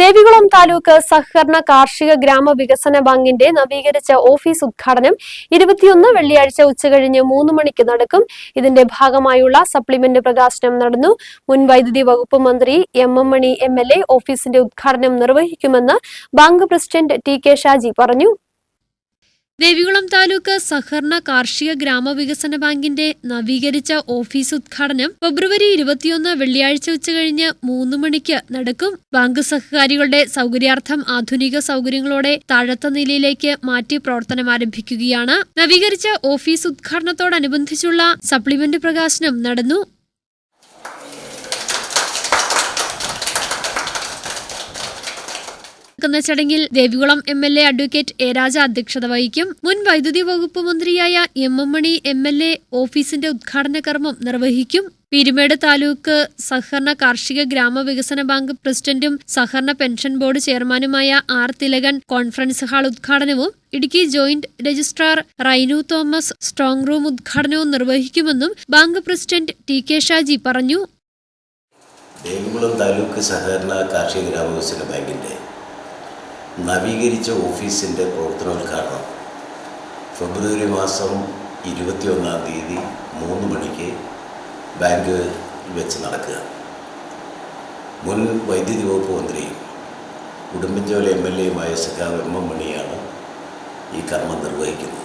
ദേവികുളം താലൂക്ക് സഹകരണ കാർഷിക ഗ്രാമ വികസന ബാങ്കിന്റെ നവീകരിച്ച ഓഫീസ് ഉദ്ഘാടനം ഇരുപത്തിയൊന്ന് വെള്ളിയാഴ്ച ഉച്ചകഴിഞ്ഞ് മൂന്ന് മണിക്ക് നടക്കും. ഇതിന്റെ ഭാഗമായുള്ള സപ്ലിമെന്റ് പ്രകാശനം നടന്നു. മുൻ വൈദ്യുതി വകുപ്പ് മന്ത്രി M M Mani M L A ഓഫീസിന്റെ ഉദ്ഘാടനം നിർവഹിക്കുമെന്ന് bank president T K Shaji പറഞ്ഞു. ദേവികുളം താലൂക്ക് സഹകരണ കാർഷിക ഗ്രാമവികസന ബാങ്കിന്റെ നവീകരിച്ച ഓഫീസ് ഉദ്ഘാടനം ഫെബ്രുവരി ഇരുപത്തിയൊന്ന് വെള്ളിയാഴ്ച ഉച്ചകഴിഞ്ഞ് മൂന്ന് മണിക്ക് നടക്കും. ബാങ്ക് സഹകാരികളുടെ സൗകര്യാർത്ഥം ആധുനിക സൗകര്യങ്ങളോടെ താഴത്ത നിലയിലേക്ക് മാറ്റി പ്രവർത്തനം ആരംഭിക്കുകയാണ്. നവീകരിച്ച ഓഫീസ് ഉദ്ഘാടനത്തോടനുബന്ധിച്ചുള്ള സപ്ലിമെന്റ് പ്രകാശനം നടന്നു. നടക്കുന്ന ചടങ്ങിൽ Devikulam M L A advocate A Raja അധ്യക്ഷത വഹിക്കും. മുൻ വൈദ്യുതി വകുപ്പ് മന്ത്രിയായ M M Mani M L A ഓഫീസിന്റെ ഉദ്ഘാടന കർമ്മം നിർവഹിക്കും. പീരുമേട് താലൂക്ക് സഹകരണ കാർഷിക ഗ്രാമവികസന ബാങ്ക് പ്രസിഡന്റും സഹകരണ പെൻഷൻ ബോർഡ് ചെയർമാനുമായ ആർ തിലകൻ കോൺഫറൻസ് ഹാൾ ഉദ്ഘാടനവും Idukki joint registrar Rainu Thomas strong room ഉദ്ഘാടനവും നിർവഹിക്കുമെന്നും bank president T K Shaji പറഞ്ഞു. ദേവികുളം താലൂക്ക് സഹകരണ കാർഷിക ഗ്രാമവികസന ബാങ്കിന്റെ നവീകരിച്ച ഓഫീസിന്റെ പ്രവർത്തനോദ്ഘാടനം ഫെബ്രുവരി മാസം ഇരുപത്തിയൊന്നാം തീയതി മൂന്ന് മണിക്ക് ബാങ്ക് വെച്ച് നടക്കുക. മുൻ വൈദ്യുതി വകുപ്പ് മന്ത്രിയും ഉടുമ്പൻചോല എം എൽ എയുമായ സഖാവ് എം എം മണിയാണ് ഈ കർമ്മം നിർവഹിക്കുന്നത്.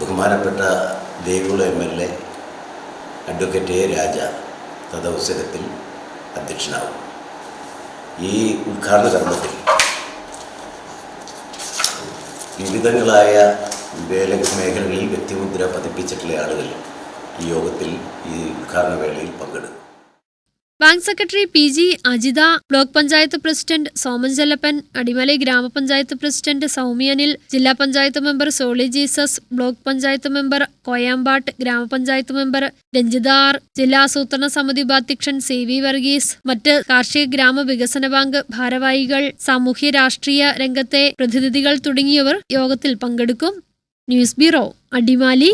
ബഹുമാനപ്പെട്ട Devikulam M L A advocate A Raja തദവസരത്തിൽ അധ്യക്ഷനാവും ഈ ഉദ്ഘാടന കർമ്മത്തിൽ വിവിധങ്ങളായ മേഖലകളിൽ വ്യക്തിമുദ്ര പതിപ്പിച്ചിട്ടുള്ള ആളുകൾ ഈ യോഗത്തിൽ ഈ ഉദ്ഘാടന വേളയിൽ പങ്കെടുക്കും. Bank secretary P G Ajitha block panchayat president Soman Chellappan Adimalai ഗ്രാമപഞ്ചായത്ത് പ്രസിഡന്റ് സൗമ്യനിൽ ജില്ലാ panchayat member Soli Jesus block panchayat member Koyampattu ഗ്രാമപഞ്ചായത്ത് മെമ്പർ രഞ്ജിതാർ ജില്ലാ ആസൂത്രണ സമിതി ഉപാധ്യക്ഷൻ സി വി വർഗീസ് മറ്റ് കാർഷിക ഗ്രാമ വികസന ബാങ്ക് ഭാരവാഹികൾ സാമൂഹ്യ രാഷ്ട്രീയ രംഗത്തെ പ്രതിനിധികൾ തുടങ്ങിയവർ യോഗത്തിൽ പങ്കെടുക്കും. News bureau Adimali.